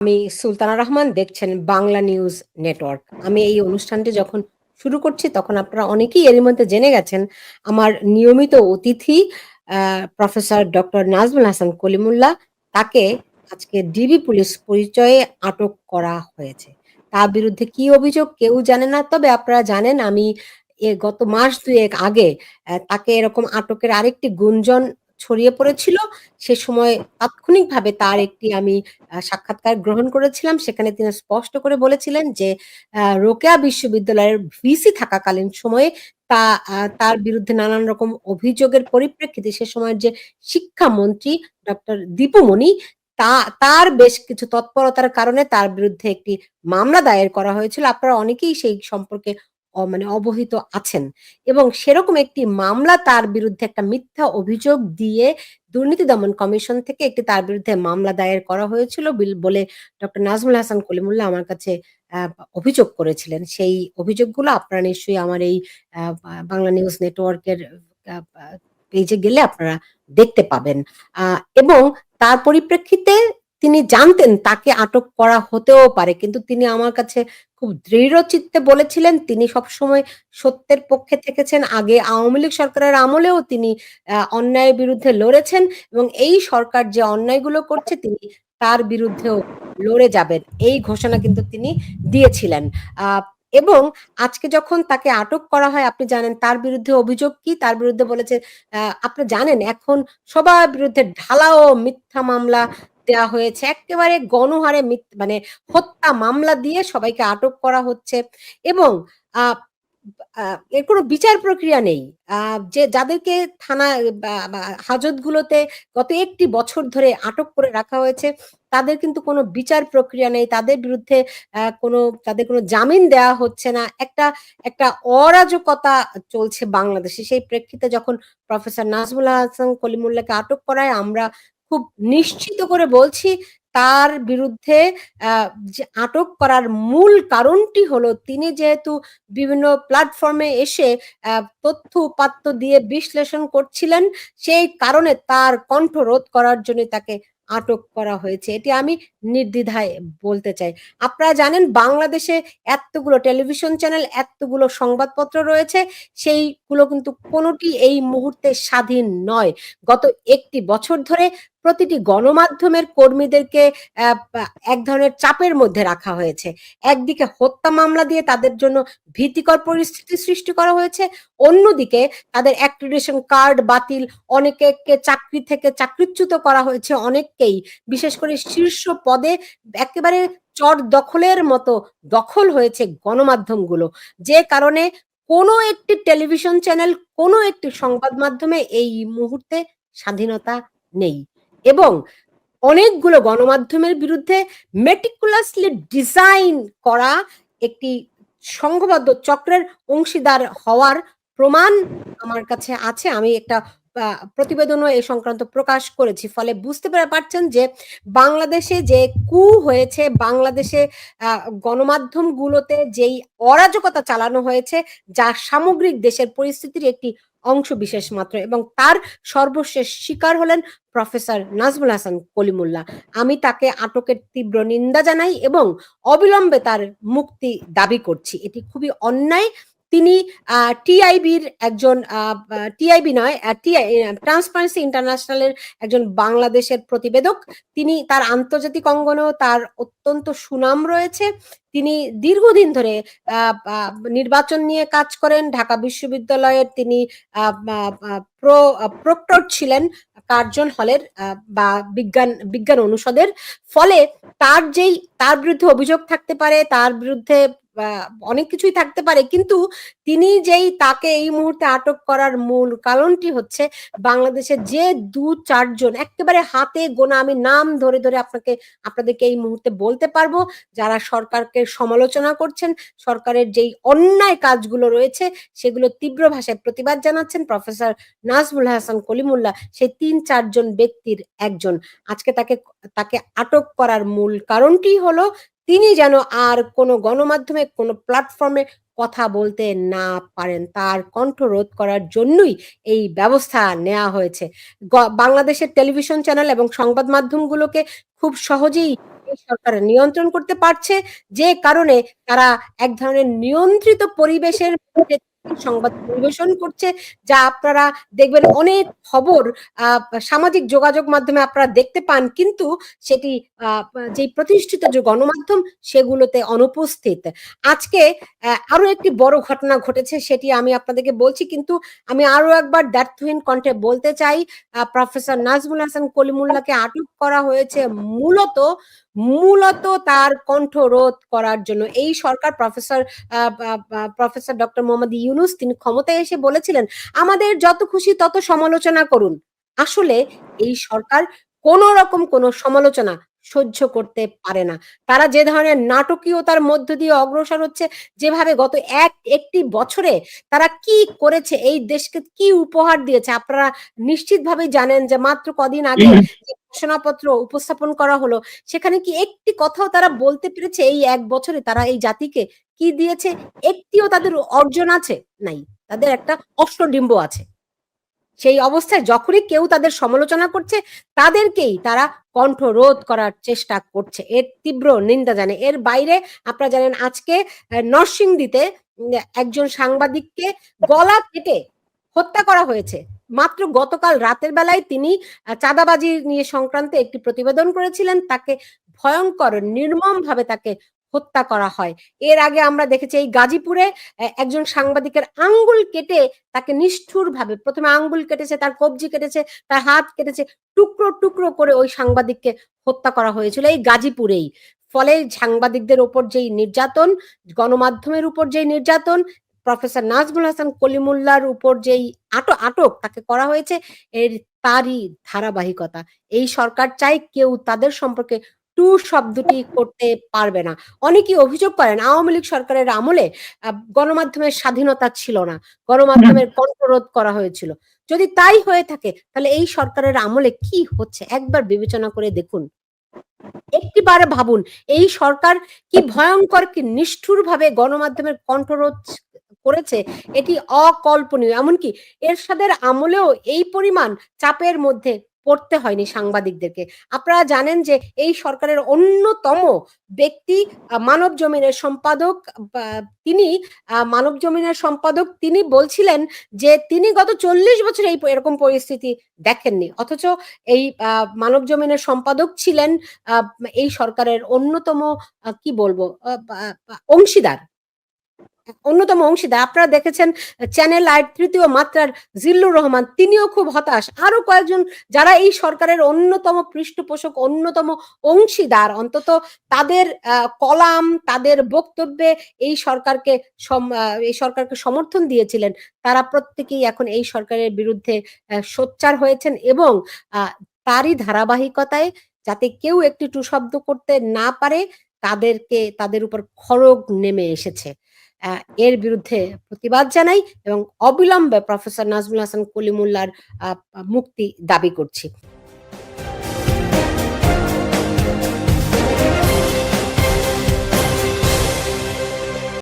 আমি সুলতানা রহমান দেখছেন Bangla news network. আমি এই অনুষ্ঠানটি যখন শুরু করছি, তখন আপনারা অনেকেই এর মধ্যে জেনে গেছেন, আমার নিয়মিত অতিথি প্রফেসর ডক্টর নাজমুল হাসান কলিমুল্লাহ, তাকে আজকে ডিবি পুলিশ পরিচয়ে আটক করা হয়েছে। তার বিরুদ্ধে কি অভিযোগ কেউ জানে না, তবে আপনারা জানেন আমি গত মাস দুয়েক আগে তাকে এরকম আটকের আরেকটি গুঞ্জন ছড়িয়ে পড়েছিল। সে সময় তাৎক্ষণিকভাবে তার একটি আমি সাক্ষাৎকার গ্রহণ করেছিলাম। সেখানে তিনি স্পষ্ট করে বলেছিলেন যে রোকেয়া বিশ্ববিদ্যালয়ের ভিসি থাকাকালীন সময়ে তা তার বিরুদ্ধে নানান রকম অভিযোগের পরিপ্রেক্ষিতে সে সময়ের যে শিক্ষামন্ত্রী ডক্টর দীপুমণি, তা, তার বেশ কিছু তৎপরতার কারণে তার বিরুদ্ধে একটি মামলা দায়ের করা হয়েছিল। আপনারা অনেকেই সেই সম্পর্কে মানে অবহিত আছেন। এবং সেরকম একটি মামলা তার বিরুদ্ধে একটা মিথ্যা অভিযোগ দিয়ে দুর্নীতি দমন কমিশন থেকে একটি তার বিরুদ্ধে মামলা দায়ের করা হয়েছিল বলে ডক্টর নাজমুল হাসান কলিমুল্লাহ আমার কাছে অভিযোগ করেছিলেন। সেই অভিযোগগুলো আপনারা নিশ্চয়ই আমার এই বাংলা নিউজ নেটওয়ার্কের পেজে গেলে আপনারা দেখতে পাবেন। এবং তার পরিপ্রেক্ষিতে তিনি জানতেন তাকে আটক করা হতেও পারে, কিন্তু তিনি আমার কাছে খুব দৃঢ় চিত্তে বলেছিলেন, তিনি সবসময় সত্যের পক্ষে থেকেছেন। আগে আওয়ামী লীগ সরকারের আমলেও তিনি অন্যায়ের বিরুদ্ধে লড়েছেন এবং এই সরকার যে অন্যায়গুলো করছে, তিনি তার বিরুদ্ধেও লড়ে যাবেন। এই ঘোষণা কিন্তু তিনি দিয়েছিলেন। এবং আজকে যখন তাকে আটক করা হয়, আপনি জানেন তার বিরুদ্ধে অভিযোগ কি? তার বিরুদ্ধে বলেছে আপনি জানেন, এখন সবার বিরুদ্ধে ঢালাও মিথ্যা মামলা দেওয়া হয়েছে। একেবারে গণহারে মানে হত্যা মামলা দিয়ে সবাইকে আটক করা হচ্ছে এবং এর কোনো বিচার প্রক্রিয়া নেই। যে যাদেরকে থানা হাজতগুলোতে গত একটি বছর ধরে আটক করে রাখা হয়েছে, তাদের কিন্তু কোনো বিচার প্রক্রিয়া নেই। তাদের বিরুদ্ধে কোনো, তাদের কোনো জামিন দেওয়া হচ্ছে না। একটা একটা অরাজকতা চলছে বাংলাদেশে। সেই প্রেক্ষিতে যখন প্রফেসর নাজমুল হাসান কলিমুল্লাহকে আটক করায়, আমরা খুব নিশ্চিত করে বলছি, তার বিরুদ্ধে যে আটক করার মূল কারণটি হলো তিনি যেহেতু বিভিন্ন প্ল্যাটফর্মে এসে তথ্য উপাত্ত দিয়ে বিশ্লেষণ করছিলেন, সেই কারণে তার কণ্ঠ রোধ করার জন্য তাকে আটক করা হয়েছে। এটি আমি নির্দ্বিধায় বলতে চাই। আপনারা জানেন বাংলাদেশে এতগুলো টেলিভিশন চ্যানেল, এতগুলো সংবাদপত্র রয়েছে, সেইগুলো কিন্তু কোনোটি এই মুহূর্তে স্বাধীন নয়। গত একটি বছর ধরে প্রতিটি গণমাধ্যমের কর্মীদেরকে এক ধরনের চাপের মধ্যে রাখা হয়েছে। একদিকে হত্যা মামলা দিয়ে তাদের জন্য ভীতিকর পরিস্থিতি সৃষ্টি করা হয়েছে, অন্যদিকে তাদের অ্যাক্রিডেশন কার্ড বাতিল অনেকে চাকরি থেকে চাকরিচ্যুত করা হয়েছে অনেককেই বিশেষ করে শীর্ষ পদে একেবারে চট দখলের মতো দখল হয়েছে গণমাধ্যমগুলো। যে কারণে কোনো একটি টেলিভিশন চ্যানেল, কোনো একটি সংবাদ মাধ্যমে এই মুহূর্তে স্বাধীনতা নেই। এবং অনেকগুলো গণমাধ্যমের বিরুদ্ধে মেটিকুলাসলি ডিজাইন করা একটি সংঘবদ্ধ চক্রের অংশীদার হওয়ার প্রমাণ আমার কাছে আছে। আমি একটা প্রতিবেদনও এ সংক্রান্ত প্রকাশ করেছি। ফলে বুঝতে পারছেন যে বাংলাদেশে যে কু হয়েছে, বাংলাদেশে গণমাধ্যমগুলোতে যেই অরাজকতা চালানো হয়েছে, যা সামগ্রিক দেশের পরিস্থিতির একটি অংশ বিশেষ মাত্র এবং তার সর্বশেষ শিকার হলেন প্রফেসর নাজমুল হাসান কলিমুল্লাহ। আমি তাকে আটকের তীব্র নিন্দা জানাই এবং অবিলম্বে তার মুক্তি দাবি করছি। এটি খুবই অন্যায় তিনি টিআইবির একজন টিআইবি নয় ট্রান্সপারেন্সি ইন্টারন্যাশনালের একজন বাংলাদেশের প্রতিবেদক। তিনি তার আন্তর্জাতিক অঙ্গনেও তার অত্যন্ত সুনাম রয়েছে। তিনি দীর্ঘদিন ধরে নির্বাচন নিয়ে কাজ করেন। ঢাকা বিশ্ববিদ্যালয়ের তিনি প্রক্টর ছিলেন কার্জন হলের বা বিজ্ঞান বিজ্ঞান অনুষদের। ফলে তার যেই, তার বিরুদ্ধে অভিযোগ থাকতে পারে, তার বিরুদ্ধে অনেক কিছুই থাকতে পারে। কিন্তু তিনি যেই তাকে এই মুহূর্তে আটক করার মূল কারণটি হচ্ছে বাংলাদেশে যে দু চারজন একেবারে হাতে গোনা, আমি নাম ধরে ধরে আপনাকে, আপনাদেরকে এই মুহূর্তে বলতে পারব যারা সরকারকে সমালোচনা করছেন, সরকারের যেই অন্যায় কাজগুলো রয়েছে সেগুলো তীব্র ভাষায় প্রতিবাদ জানাচ্ছেন প্রফেসর নাজমুল হাসান কলিমুল্লাহ। সেই তিন চারজন ব্যক্তির একজন। আজকে তাকে তাকে আটক করার মূল কারণটি হলো তিনি যেন আর কোনো গণমাধ্যমে, কোনো প্ল্যাটফর্মে কথা বলতে না পারেন। তার কণ্ঠ রোধ করার জন্যই এই ব্যবস্থা নেওয়া হয়েছে। বাংলাদেশের টেলিভিশন চ্যানেল এবং সংবাদ মাধ্যমগুলোকে খুব সহজেই সরকার নিয়ন্ত্রণ করতে পারছে। যে কারণে তারা এক ধরনের নিয়ন্ত্রিত পরিবেশের সংবাদ পরিবেশন করছে, যা আপনারা দেখবেন অনেক খবর সামাজিক যোগাযোগ মাধ্যমে আপনারা দেখতে পান, কিন্তু সেটি যে প্রতিষ্ঠিত যে গণমাধ্যম, সেগুলোতে অনুপস্থিত। আজকে আরও একটি বড় ঘটনা ঘটেছে, সেটি আমি আপনাদেরকে বলছি, কিন্তু আমি আরও একবার দ্ব্যর্থহীন কণ্ঠে বলতে চাই প্রফেসর নাজমুল হাসান কলিমুল্লাহকে আটক করা হয়েছে মূলত মূলত তার কণ্ঠ রোধ করার জন্য। এই সরকার professor professor doctor Mohammad Yunus তিনি ক্ষমতায় এসে বলেছিলেন, আমাদের যত খুশি তত সমালোচনা করুন। আসলে এই সরকার কোন রকম কোন সমালোচনা সহ্য করতে পারে না। তারা যে ধরনের নাটকীয়তার মধ্য দিয়ে অগ্রসর হচ্ছে যেভাবে গত এক একটি বছরে তারা কি করেছে এই দেশকে কি উপহার দিয়েছে আপনারা নিশ্চিতভাবে জানেন যে মাত্র কদিন আগে ঘোষণাপত্র উপস্থাপন করা হলো সেখানে কি একটি কথাও তারা বলতে পেরেছে এই এক বছরে তারা এই জাতিকে কি দিয়েছে একটিও তাদের অর্জন আছে নাই তাদের একটা অষ্টডিম্ব আছে। সেই অবস্থায় যখনই কেউ তাদের সমালোচনা করছে, তাদেরকেই তারা কণ্ঠ রোধ করার চেষ্টা করছে। এর তীব্র নিন্দা জানে এর বাইরে আপনারা জানেন, আজকে নরসিংদীতে একজন সাংবাদিককে গলা কেটে হত্যা করা হয়েছে। মাত্র গতকাল রাতের বেলায় তিনি চাঁদাবাজি নিয়ে সংক্রান্ত একটি প্রতিবেদন করেছিলেন। তাকে ভয়ঙ্কর নির্মম ভাবে তাকে হত্যা করা হয়। এর আগে আমরা দেখেছি এই গাজীপুরে একজন সাংবাদিকের আঙ্গুল কেটে তাকে নিষ্ঠুর ভাবে প্রথমে আঙ্গুল কেটেছে, তার কবজি কেটেছে, তার হাত কেটেছে, টুকরো টুকরো করে ওই সাংবাদিককে হত্যা করা হয়েছিল এই গাজীপুরেই। ফলে সাংবাদিকদের ওপর যেই নির্যাতন, গণমাধ্যমের উপর যেই নির্যাতন, প্রফেসর নাজমুল হাসান কলিমুল্লার উপর যেই আটক আটক তাকে করা হয়েছে, এর তারই ধারাবাহিকতা। এই সরকার চাই কেউ তাদের সম্পর্কে টু শব্দটি করতে পারবে না। অনেকেই অভিযোগ করেন আওয়ামী লীগ সরকারের আমলে গণমাধ্যমের স্বাধীনতা ছিল না। গণমাধ্যমের কণ্ঠরোধ করা হয়েছিল। যদি তাই হয়ে থাকে তাহলে এই সরকারের আমলে কি হচ্ছে? একবার বিবেচনা করে দেখুন। একটিবার ভাবুন এই সরকার কি ভয়ঙ্কর কি নিষ্ঠুর ভাবে গণমাধ্যমের কণ্ঠরোধ করেছে এটি অকল্পনীয়। এমনকি এরশাদের আমলেও এই পরিমাণ চাপের মধ্যে পড়তে হয়নি সাংবাদিকদেরকে। আপনারা জানেন যে এই সরকারের অন্যতম ব্যক্তি মানব জমিনের সম্পাদক তিনি মানব জমিনের সম্পাদক, তিনি বলছিলেন যে তিনি গত চল্লিশ বছর এই এরকম পরিস্থিতি দেখেননি। অথচ এই মানব জমিনের সম্পাদক ছিলেন এই সরকারের অন্যতম কি বলব অংশীদার। অন্যতম অংশীদার। আপনারা দেখেছেন চ্যানেল আই তৃতীয় মাত্রার জিল্লুর রহমান, তিনিও খুব হতাশ। আরও কয়েকজন যারা এই সরকারের অন্যতম পৃষ্ঠপোষক, অন্যতম অংশীদার, অন্তত তাদের কলাম, তাদের বক্তব্যে এই সরকারকে এই সরকারকে সমর্থন দিয়েছিলেন। তারা প্রত্যেকেই এখন এই সরকারের বিরুদ্ধে সোচ্চার হয়েছেন এবং তারই ধারাবাহিকতায় যাতে কেউ একটি টু শব্দ করতে না পারে, তাদেরকে, তাদের উপর খড়গ নেমে এসেছে। এর বিরুদ্ধে প্রতিবাদ জানাই এবং অবিলম্বে প্রফেসর নাজমুল হাসান কলিমুল্লার মুক্তি দাবি করছি।